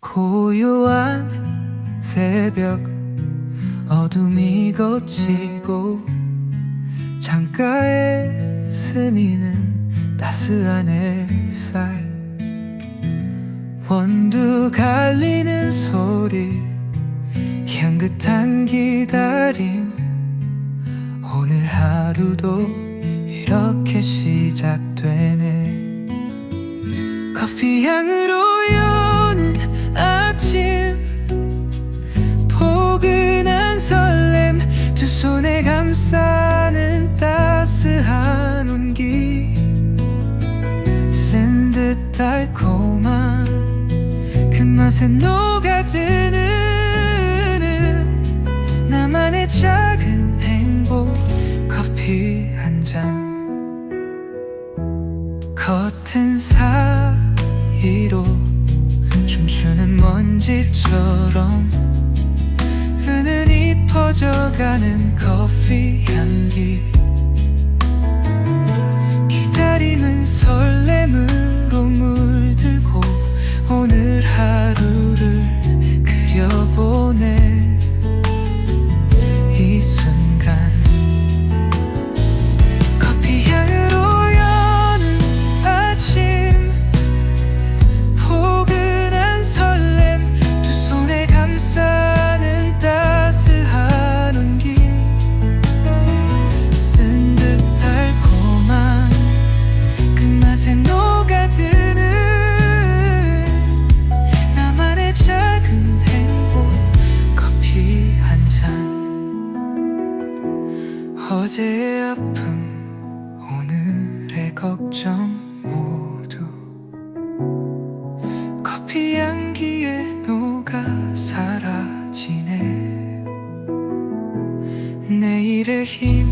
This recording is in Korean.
고요한 새벽 어둠이 걷히고 창가에 스미는 따스한 햇살 원두 갈리는 소리 향긋한 기다림. 오늘 하루도 이렇게 시작되네. 커피 향으로 감싸는 따스한 온기 쓴듯 달콤한 그 맛에 녹아드는 나만의 작은 행복 커피 한 잔. 커튼 사이로 춤추는 먼지처럼 은은히 퍼져가는 커피. 향 어제의 아픔 오늘의 걱정 모두 커피 향기에 녹아 사라지네. 내일의 힘